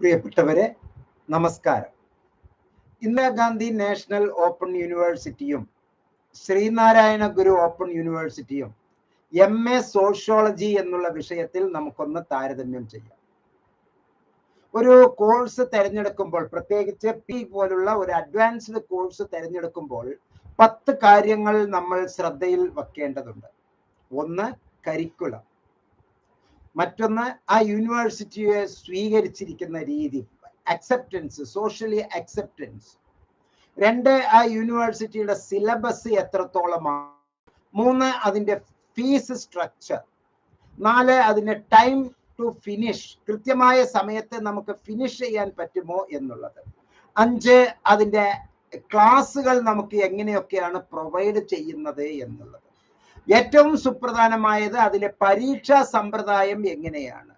പ്രിയപ്പെട്ടവരെ നമസ്കാരം. Indira Gandhi national open യൂണിവേഴ്സിറ്റിയും ശ്രീനാരായണ ഗുരു ഓപ്പൺ യൂണിവേഴ്സിറ്റിയും എം എ സോഷ്യോളജി എന്നുള്ള വിഷയത്തിൽ നമുക്കൊന്ന് താരതമ്യം ചെയ്യാം. ഒരു കോഴ്സ് തിരഞ്ഞെടുക്കുമ്പോൾ പ്രത്യേകിച്ച് പി പോലുള്ള ഒരു അഡ്വാൻസ്ഡ് കോഴ്സ് തിരഞ്ഞെടുക്കുമ്പോൾ പത്ത് കാര്യങ്ങൾ നമ്മൾ ശ്രദ്ധയിൽ വെക്കേണ്ടതുണ്ട്. ഒന്ന് കരിക്കുലം മറ്റൊന്ന് ആ യൂണിവേഴ്സിറ്റിയെ സ്വീകരിച്ചിരിക്കുന്ന രീതി അക്സെപ്റ്റൻസ് സോഷ്യലി അക്സെപ്റ്റൻസ് രണ്ട് ആ യൂണിവേഴ്സിറ്റിയുടെ സിലബസ് എത്രത്തോളമാണ്? മൂന്ന് അതിന്റെ ഫീസ് സ്ട്രക്ചർ നാല് അതിന്റെ ടൈം ടു ഫിനിഷ് കൃത്യമായ സമയത്ത് നമുക്ക് ഫിനിഷ് ചെയ്യാൻ പറ്റുമോ എന്നുള്ളത്. അഞ്ച് അതിന്റെ ക്ലാസ്സുകൾ നമുക്ക് എങ്ങനെയൊക്കെയാണ് പ്രൊവൈഡ് ചെയ്യുന്നത് എന്നുള്ളത്. ഏറ്റവും സുപ്രധാനമായത് അതിലെ പരീക്ഷാ സമ്പ്രദായം എങ്ങനെയാണ്?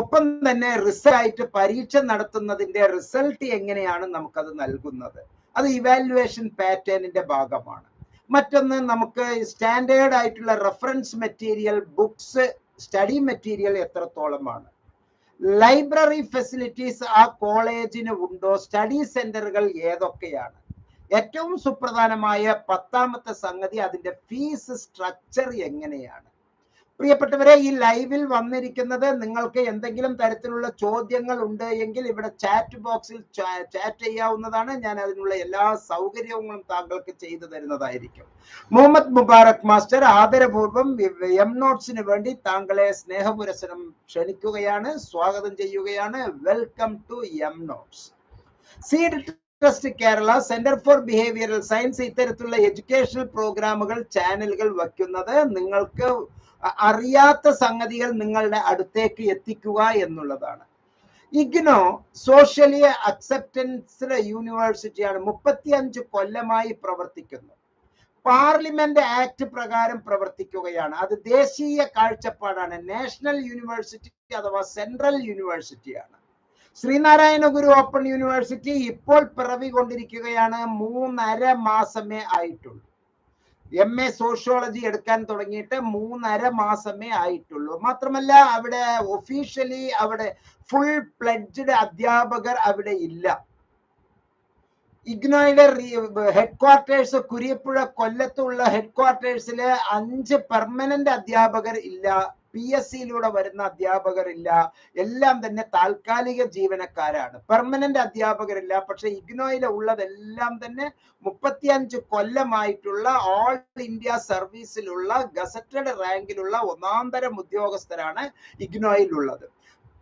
ഒപ്പം തന്നെ റിസൾട്ട് പരീക്ഷ നടത്തുന്നതിന്റെ റിസൾട്ട് എങ്ങനെയാണ് നമുക്കത് നൽകുന്നത്? അത് ഇവാലുവേഷൻ പാറ്റേണിന്റെ ഭാഗമാണ്. മറ്റൊന്ന് നമുക്ക് സ്റ്റാൻഡേർഡ് ആയിട്ടുള്ള reference material books study material എത്രത്തോളമാണ്? ലൈബ്രറി ഫെസിലിറ്റീസ് ആ കോളേജിന് ഉണ്ടോ? സ്റ്റഡി സെന്ററുകൾ ഏതൊക്കെയാണ്? ഏറ്റവും സുപ്രധാനമായ പത്താമത്തെ സംഗതി അതിന്റെ ഫീസ് സ്ട്രക്ചർ എങ്ങനെയാണ്? പ്രിയപ്പെട്ടവരെ ഈ ലൈവിൽ വന്നിരിക്കുന്നത് നിങ്ങൾക്ക് എന്തെങ്കിലും തരത്തിലുള്ള ചോദ്യങ്ങൾ ഉണ്ട് എങ്കിൽ ഇവിടെ ചാറ്റ് ബോക്സിൽ ചാറ്റ് ചെയ്യാവുന്നതാണ്. ഞാൻ അതിനുള്ള എല്ലാ സൗകര്യങ്ങളും താങ്കൾക്ക് ചെയ്തു തരുന്നതായിരിക്കും. മുഹമ്മദ് മുബാറക് മാസ്റ്റർ ആദരപൂർവം എം നോട്ട്സിന് വേണ്ടി താങ്കളെ സ്നേഹപുരസരം ക്ഷണിക്കുകയാണ് സ്വാഗതം ചെയ്യുകയാണ്. Welcome to M notes seed trust Kerala centre for behavioural science ഇത്തരത്തിലുള്ള എഡ്യൂക്കേഷണൽ പ്രോഗ്രാമുകൾ ചാനലുകൾ വയ്ക്കുന്നത് നിങ്ങൾക്ക് അറിയാത്ത സംഗതികൾ നിങ്ങളുടെ അടുത്തേക്ക് എത്തിക്കുക എന്നുള്ളതാണ്. ഇഗ്നോ സോഷ്യലി അക്സെപ്റ്റൻസ് യൂണിവേഴ്സിറ്റിയാണ് മുപ്പത്തിയഞ്ച് കൊല്ലമായി പ്രവർത്തിക്കുന്നു. പാർലമെന്റ് ആക്ട് പ്രകാരം പ്രവർത്തിക്കുകയാണ്. അത് ദേശീയ കാഴ്ചപ്പാടാണ്. നാഷണൽ യൂണിവേഴ്സിറ്റി അഥവാ സെൻട്രൽ യൂണിവേഴ്സിറ്റിയാണ് ശ്രീനാരായണ ഗുരു ഓപ്പൺ യൂണിവേഴ്സിറ്റി ഇപ്പോൾ പിറവി കൊണ്ടിരിക്കുകയാണ് മൂന്നര മാസമേ ആയിട്ടുള്ളൂ. എം എ സോഷ്യോളജി എടുക്കാൻ തുടങ്ങിയിട്ട് മൂന്നര മാസമേ ആയിട്ടുള്ളൂ. മാത്രമല്ല അവിടെ ഒഫീഷ്യലി അവിടെ ഫുൾ പ്ലഡ്ജഡ് അധ്യാപകർ അവിടെ ഇല്ല. ഇഗ്നോയുടെ ഹെഡ് ക്വാർട്ടേഴ്സ് കുരിയപ്പുഴ കൊല്ലത്തുള്ള ഹെഡ് ക്വാർട്ടേഴ്സിൽ അഞ്ച് പെർമനന്റ് അധ്യാപകർ ഇല്ല പി എസ് സിയിലൂടെ വരുന്ന അധ്യാപകരില്ല. എല്ലാം തന്നെ താൽക്കാലിക ജീവനക്കാരാണ്. പെർമനന്റ് അധ്യാപകരില്ല. പക്ഷെ ഇഗ്നോയിൽ ഉള്ളതെല്ലാം തന്നെ മുപ്പത്തിയഞ്ച് കൊല്ലമായിട്ടുള്ള ഓൾ ഇന്ത്യ സർവീസിലുള്ള ഗസറ്റഡ് റാങ്കിലുള്ള ഒന്നാം തരം ഉദ്യോഗസ്ഥരാണ് ഇഗ്നോയിൽ ഉള്ളത്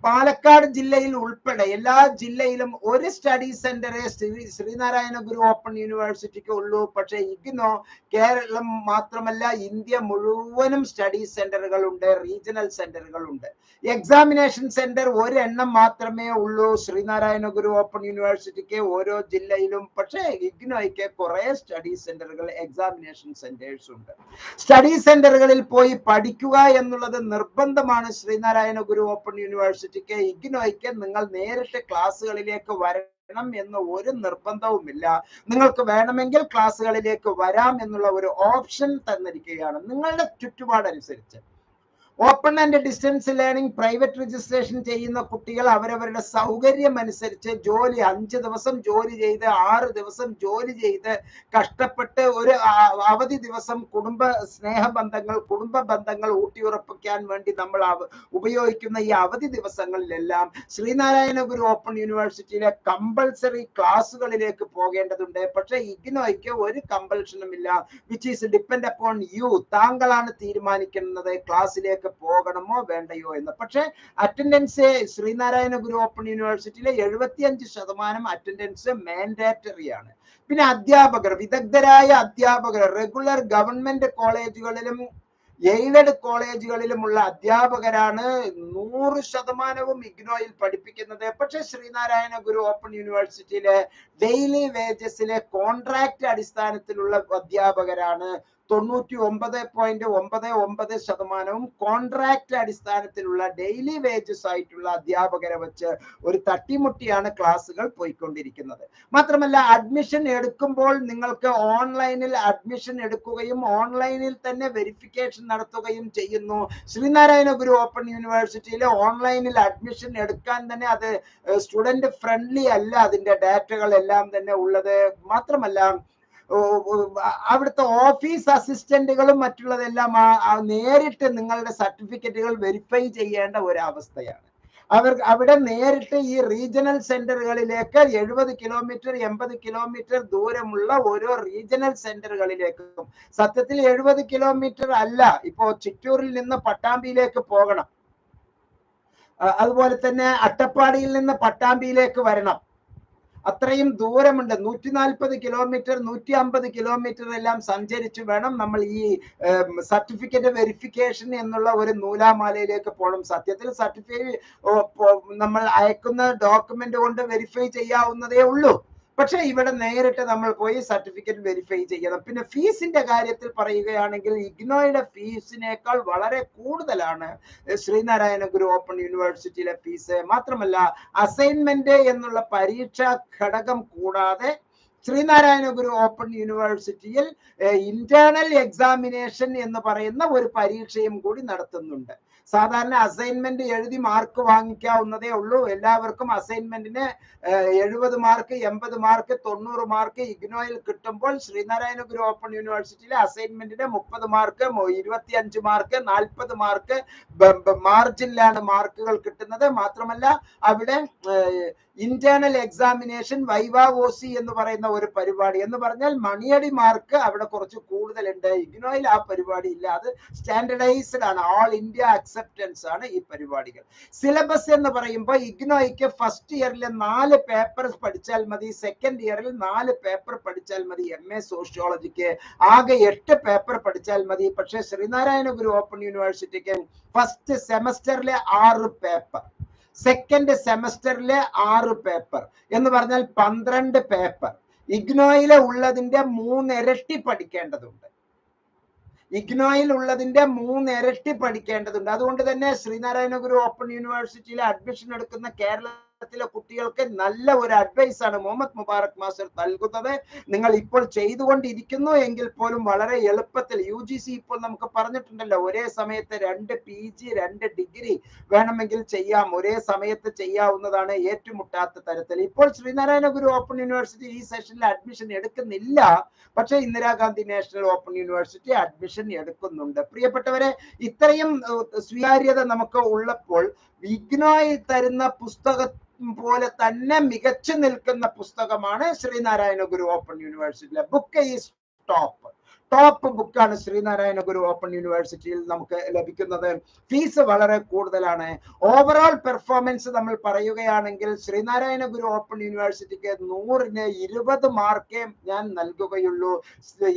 പാലക്കാട് ജില്ലയിൽ ഉൾപ്പെടെ എല്ലാ ജില്ലയിലും ഒരു സ്റ്റഡി സെന്ററെ ശ്രീ ശ്രീനാരായണ ഗുരു ഓപ്പൺ യൂണിവേഴ്സിറ്റിക്ക് ഉള്ളൂ. പക്ഷേ ഇഗ്നോ കേരളം മാത്രമല്ല ഇന്ത്യ മുഴുവനും സ്റ്റഡി സെന്ററുകൾ ഉണ്ട് റീജിയണൽ സെന്ററുകൾ ഉണ്ട്. എക്സാമിനേഷൻ സെന്റർ ഒരെണ്ണം മാത്രമേ ഉള്ളൂ ശ്രീനാരായണ ഗുരു ഓപ്പൺ യൂണിവേഴ്സിറ്റിക്ക് ഓരോ ജില്ലയിലും. പക്ഷേ ഇഗ്നോയ്ക്ക് കുറെ സ്റ്റഡി സെന്ററുകൾ എക്സാമിനേഷൻ സെന്റേഴ്സ് ഉണ്ട്. സ്റ്റഡി സെന്ററുകളിൽ പോയി പഠിക്കുക എന്നുള്ളത് നിർബന്ധമാണ് ശ്രീനാരായണ ഗുരു ഓപ്പൺ യൂണിവേഴ്സിറ്റി യൂണിവേഴ്സിറ്റിക്ക് ഇഗ്നോയ്ക്ക് നിങ്ങൾ നേരിട്ട് ക്ലാസ്സുകളിലേക്ക് വരണം എന്ന ഒരു നിർബന്ധവുമില്ല. നിങ്ങൾക്ക് വേണമെങ്കിൽ ക്ലാസ്സുകളിലേക്ക് വരാം എന്നുള്ള ഒരു ഓപ്ഷൻ തന്നിരിക്കുകയാണ് നിങ്ങളുടെ ചുറ്റുപാടനുസരിച്ച്. Open and distance learning private registration ചെയ്യുന്ന കുട്ടികൾ അവരവരുടെ സൗകര്യം അനുസരിച്ച് ജോലി അഞ്ച് ദിവസം ജോലി ചെയ്ത് ആറ് ദിവസം ജോലി ചെയ്ത് കഷ്ടപ്പെട്ട് ഒരു അവധി ദിവസം കുടുംബ സ്നേഹബന്ധങ്ങൾ കുടുംബ ബന്ധങ്ങൾ ഊട്ടിയുറപ്പിക്കാൻ വേണ്ടി നമ്മൾ ഉപയോഗിക്കുന്ന ഈ അവധി ദിവസങ്ങളിലെല്ലാം ശ്രീനാരായണ ഗുരു ഓപ്പൺ യൂണിവേഴ്സിറ്റിയിലെ കമ്പൾസറി ക്ലാസ്സുകളിലേക്ക് പോകേണ്ടതുണ്ട്. പക്ഷെ ഇഗ്നോയ്ക്ക് ഒരു കമ്പൽഷനും ഇല്ല which is depend upon you താങ്കളാണ് തീരുമാനിക്കുന്നത് ക്ലാസ്സിലേക്ക് പോകണമോ വേണ്ടയോ എന്ന്. പക്ഷേ അറ്റൻഡൻസ് ശ്രീനാരായണ ഗുരു ഓപ്പൺ യൂണിവേഴ്സിറ്റിയിലെ എഴുപത്തിയഞ്ച് ശതമാനം അറ്റൻഡൻസ് മാൻഡേറ്ററി ആണ്. പിന്നെ അധ്യാപകർ വിദഗ്ധരായ അധ്യാപകർ റെഗുലർ ഗവൺമെന്റ് കോളേജുകളിലും എയ്ഡഡ് കോളേജുകളിലുമുള്ള അധ്യാപകരാണ് നൂറ് ശതമാനവും ഇഗ്നോയിൽ പഠിപ്പിക്കുന്നത്. പക്ഷേ ശ്രീനാരായണ ഗുരു ഓപ്പൺ യൂണിവേഴ്സിറ്റിയിലെ ഡെയിലി വേജസിലെ കോൺട്രാക്ട് അടിസ്ഥാനത്തിലുള്ള അധ്യാപകരാണ് തൊണ്ണൂറ്റി ഒമ്പത് പോയിന്റ് ഒമ്പത് ഒമ്പത് ശതമാനവും കോൺട്രാക്ട് അടിസ്ഥാനത്തിലുള്ള ഡെയിലി വേജസ് ആയിട്ടുള്ള അധ്യാപകരെ വെച്ച് ഒരു തട്ടിമുട്ടിയാണ് ക്ലാസ്സുകൾ പോയിക്കൊണ്ടിരിക്കുന്നത്. മാത്രമല്ല അഡ്മിഷൻ എടുക്കുമ്പോൾ നിങ്ങൾക്ക് ഓൺലൈനിൽ അഡ്മിഷൻ എടുക്കുകയും ഓൺലൈനിൽ തന്നെ വെരിഫിക്കേഷൻ നടത്തുകയും ചെയ്യുന്നു. ശ്രീനാരായണ ഗുരു ഓപ്പൺ യൂണിവേഴ്സിറ്റിയിൽ ഓൺലൈനിൽ അഡ്മിഷൻ എടുക്കാൻ തന്നെ അത് സ്റ്റുഡന്റ് ഫ്രണ്ട്ലി അല്ല അതിന്റെ ഡാറ്റകൾ എല്ലാം തന്നെ ഉള്ളത്. മാത്രമല്ല അവിടുത്തെ ഓഫീസ് അസിസ്റ്റന്റുകളും മറ്റുള്ളതെല്ലാം നേരിട്ട് നിങ്ങളുടെ സർട്ടിഫിക്കറ്റുകൾ വെരിഫൈ ചെയ്യേണ്ട ഒരു അവസ്ഥയാണ് അവർ അവിടെ നേരിട്ട് ഈ റീജിയണൽ സെന്ററുകളിലേക്ക് എഴുപത് കിലോമീറ്റർ എൺപത് കിലോമീറ്റർ ദൂരമുള്ള ഓരോ റീജിയണൽ സെന്ററുകളിലേക്കും. സത്യത്തിൽ എഴുപത് കിലോമീറ്റർ അല്ല ഇപ്പോ ചിറ്റൂരിൽ നിന്ന് പട്ടാമ്പിയിലേക്ക് പോകണം. അതുപോലെ തന്നെ അട്ടപ്പാടിയിൽ നിന്ന് പട്ടാമ്പിയിലേക്ക് വരണം. അത്രയും ദൂരമുണ്ട്. നൂറ്റി നാൽപ്പത് കിലോമീറ്റർ നൂറ്റി അമ്പത് കിലോമീറ്റർ എല്ലാം സഞ്ചരിച്ച് വേണം നമ്മൾ ഈ സർട്ടിഫിക്കറ്റ് വെരിഫിക്കേഷൻ എന്നുള്ള ഒരു നൂലാമാലയിലേക്ക് പോകണം സത്യത്തിൽ സർട്ടിഫിക്കറ്റ് നമ്മൾ അയക്കുന്ന ഡോക്യുമെന്റ് കൊണ്ട് വെരിഫൈ ചെയ്യാവുന്നതേ ഉള്ളൂ. പക്ഷെ ഇവിടെ നേരിട്ട് നമ്മൾ പോയി സർട്ടിഫിക്കറ്റ് വെരിഫൈ ചെയ്യണം. പിന്നെ ഫീസിന്റെ കാര്യത്തിൽ പറയുകയാണെങ്കിൽ ഇഗ്നോയുടെ ഫീസിനേക്കാൾ വളരെ കൂടുതലാണ്. ശ്രീനാരായണ ഗുരു ഓപ്പൺ യൂണിവേഴ്സിറ്റിയിലെ ഫീസ്. മാത്രമല്ല അസൈൻമെന്റ് എന്നുള്ള പരീക്ഷാ ഘടകം കൂടാതെ ശ്രീനാരായണ ഗുരു ഓപ്പൺ യൂണിവേഴ്സിറ്റിയിൽ ഇന്റേണൽ എക്സാമിനേഷൻ എന്ന് പറയുന്ന ഒരു പരീക്ഷയും കൂടി നടത്തുന്നുണ്ട്. സാധാരണ അസൈൻമെന്റ് എഴുതി മാർക്ക് വാങ്ങിക്കാവുന്നതേ ഉള്ളൂ. എല്ലാവർക്കും അസൈൻമെന്റിന് എഴുപത് മാർക്ക് എൺപത് മാർക്ക് തൊണ്ണൂറ് മാർക്ക് ഇഗ്നോയിൽ കിട്ടുമ്പോൾ ശ്രീനാരായണ ഗുരു ഓപ്പൺ യൂണിവേഴ്സിറ്റിയിലെ അസൈൻമെന്റിന് മുപ്പത് മാർക്ക് ഇരുപത്തി അഞ്ച് മാർക്ക് നാൽപ്പത് മാർക്ക് മാർജിനിലാണ് മാർക്കുകൾ കിട്ടുന്നത്. മാത്രമല്ല അവിടെ ഇന്റേണൽ എക്സാമിനേഷൻ വൈവാവോസി എന്ന് പറയുന്ന ഒരു പരിപാടി. എന്ന് പറഞ്ഞാൽ മണിയടി മാർക്ക് അവിടെ കുറച്ച് കൂടുതലുണ്ട്. ഇഗ്നോയിൽ ആ പരിപാടി ഇല്ല. അത് സ്റ്റാൻഡർഡൈസ്ഡ് ആണ്. ഓൾ ഇന്ത്യ അക്സെപ്റ്റൻസ് ആണ് ഈ പരിപാടികൾ. സിലബസ് എന്ന് പറയുമ്പോൾ ഇഗ്നോയ്ക്ക് ഫസ്റ്റ് ഇയറിൽ നാല് പേപ്പർ പഠിച്ചാൽ മതി. സെക്കൻഡ് ഇയറിൽ നാല് പേപ്പർ പഠിച്ചാൽ മതി. എം എ സോഷ്യോളജിക്ക് ആകെ എട്ട് പേപ്പർ പഠിച്ചാൽ മതി. പക്ഷേ ശ്രീനാരായണ ഗുരു ഓപ്പൺ യൂണിവേഴ്സിറ്റിക്ക് ഫസ്റ്റ് സെമസ്റ്ററിലെ ആറ് പേപ്പർ സെക്കൻഡ് സെമസ്റ്ററിലെ ആറ് പേപ്പർ എന്ന് പറഞ്ഞാൽ പന്ത്രണ്ട് പേപ്പർ ഇഗ്നോയിലെ ഉള്ളതിന്റെ മൂന്നിരട്ടി പഠിക്കേണ്ടതുണ്ട്. ഇഗ്നോയിൽ ഉള്ളതിന്റെ മൂന്നിരട്ടി പഠിക്കേണ്ടതുണ്ട്. അതുകൊണ്ട് തന്നെ ശ്രീനാരായണ ഗുരു ഓപ്പൺ യൂണിവേഴ്സിറ്റിയിൽ അഡ്മിഷൻ എടുക്കുന്ന കേരളത്തിലെ കുട്ടികൾക്ക് നല്ല ഒരു അഡ്വൈസ് ആണ് മുഹമ്മദ് മുബാറക് മാസ്റ്റർ നൽകുന്നത്. നിങ്ങൾ ഇപ്പോൾ ചെയ്തുകൊണ്ടിരിക്കുന്നു എങ്കിൽ പോലും വളരെ എളുപ്പത്തിൽ യു ജി സി ഇപ്പോൾ നമുക്ക് പറഞ്ഞിട്ടുണ്ടല്ലോ ഒരേ സമയത്ത് രണ്ട് പി ജി രണ്ട് ഡിഗ്രി വേണമെങ്കിൽ ചെയ്യാം. ഒരേ സമയത്ത് ചെയ്യാവുന്നതാണ് ഏറ്റുമുട്ടാത്ത തരത്തിൽ. ഇപ്പോൾ ശ്രീനാരായണ ഗുരു ഓപ്പൺ യൂണിവേഴ്സിറ്റി ഈ സെഷനിൽ അഡ്മിഷൻ എടുക്കുന്നില്ല. പക്ഷെ Indira Gandhi national open university admission എടുക്കുന്നുണ്ട്. പ്രിയപ്പെട്ടവരെ ഇത്രയും സ്വീകാര്യത നമുക്ക് ഉള്ളപ്പോൾ വിഗ്നോയിൽ തരുന്ന പുസ്തകം പോലെ തന്നെ മികച്ചു നിൽക്കുന്ന പുസ്തകമാണ് ശ്രീനാരായണ ഗുരു ഓപ്പൺ യൂണിവേഴ്സിറ്റിയിലെ. ബുക്ക് ഈസ് ടോപ്പ് ടോപ്പ് ബുക്കാണ് ശ്രീനാരായണ ഗുരു ഓപ്പൺ യൂണിവേഴ്സിറ്റിയിൽ നമുക്ക് ലഭിക്കുന്നത്. ഫീസ് വളരെ കൂടുതലാണ്. ഓവറോൾ പെർഫോമൻസ് നമ്മൾ പറയുകയാണെങ്കിൽ ശ്രീനാരായണ ഗുരു ഓപ്പൺ യൂണിവേഴ്സിറ്റിക്ക് നൂറിന് ഇരുപത് മാർക്കേ ഞാൻ നൽകുകയുള്ളൂ.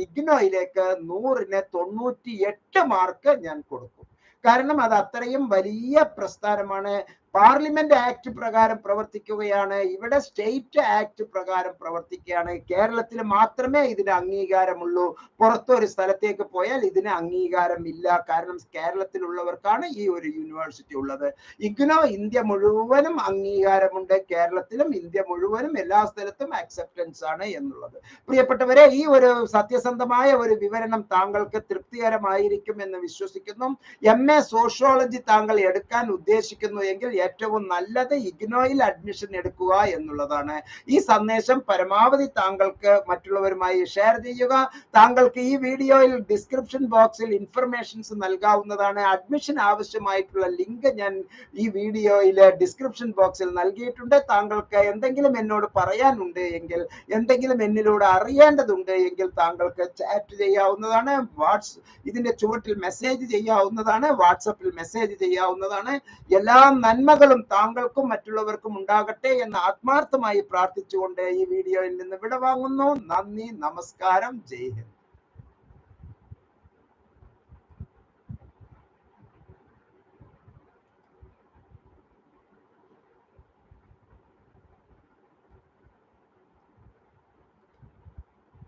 ഇഗ്നോയിലേക്ക് നൂറിന് തൊണ്ണൂറ്റി എട്ട് മാർക്ക് ഞാൻ കൊടുക്കും. കാരണം അത് അത്രയും വലിയ പ്രസ്ഥാനമാണ്. പാർലമെന്റ് ആക്ട് പ്രകാരം പ്രവർത്തിക്കുകയാണ്. ഇവിടെ സ്റ്റേറ്റ് ആക്ട് പ്രകാരം പ്രവർത്തിക്കുകയാണ്. കേരളത്തിൽ മാത്രമേ ഇതിന് അംഗീകാരമുള്ളൂ. പുറത്തൊരു സ്ഥലത്തേക്ക് പോയാൽ ഇതിന് അംഗീകാരമില്ല. കാരണം കേരളത്തിലുള്ളവർക്കാണ് ഈ ഒരു യൂണിവേഴ്സിറ്റി ഉള്ളത്. ഇഗ്നോ ഇന്ത്യ മുഴുവനും അംഗീകാരമുണ്ട്. കേരളത്തിലും ഇന്ത്യ മുഴുവനും എല്ലാ സ്ഥലത്തും അക്സെപ്റ്റൻസ് ആണ് എന്നുള്ളത്. പ്രിയപ്പെട്ടവരെ ഈ ഒരു സത്യസന്ധമായ ഒരു വിവരണം താങ്കൾക്ക് തൃപ്തികരമായിരിക്കും എന്ന് വിശ്വസിക്കുന്നു. എം എ സോഷ്യോളജി താങ്കൾ എടുക്കാൻ ഉദ്ദേശിക്കുന്നു എങ്കിൽ ഏറ്റവും നല്ലത് ഇഗ്നോയിൽ അഡ്മിഷൻ എടുക്കുക എന്നുള്ളതാണ്. ഈ സന്ദേശം പരമാവധി താങ്കൾക്ക് മറ്റുള്ളവരുമായി ഷെയർ ചെയ്യുക. താങ്കൾക്ക് ഈ വീഡിയോയിൽ ഡിസ്ക്രിപ്ഷൻ ബോക്സിൽ ഇൻഫർമേഷൻസ് നൽകാവുന്നതാണ്. അഡ്മിഷൻ ആവശ്യമായിട്ടുള്ള ലിങ്ക് ഞാൻ ഈ വീഡിയോയിൽ ഡിസ്ക്രിപ്ഷൻ ബോക്സിൽ നൽകിയിട്ടുണ്ട്. താങ്കൾക്ക് എന്തെങ്കിലും എന്നോട് പറയാനുണ്ട് എങ്കിൽ എന്തെങ്കിലും എന്നിലൂടെ അറിയേണ്ടതുണ്ട് എങ്കിൽ താങ്കൾക്ക് ചാറ്റ് ചെയ്യാവുന്നതാണ്. വാട്സ് ഇതിന്റെ ചുവട്ടിൽ മെസ്സേജ് ചെയ്യാവുന്നതാണ്. വാട്സപ്പിൽ മെസ്സേജ് ചെയ്യാവുന്നതാണ്. എല്ലാ നന്മകളും താങ്കൾക്കും മറ്റുള്ളവർക്കും ഉണ്ടാകട്ടെ എന്ന് ആത്മാർത്ഥമായി പ്രാർത്ഥിച്ചുകൊണ്ട് ഈ വീഡിയോയിൽ നിന്ന് വിടവാങ്ങുന്നു. നന്ദി നമസ്കാരം. ജയ് ഹിന്ദ്.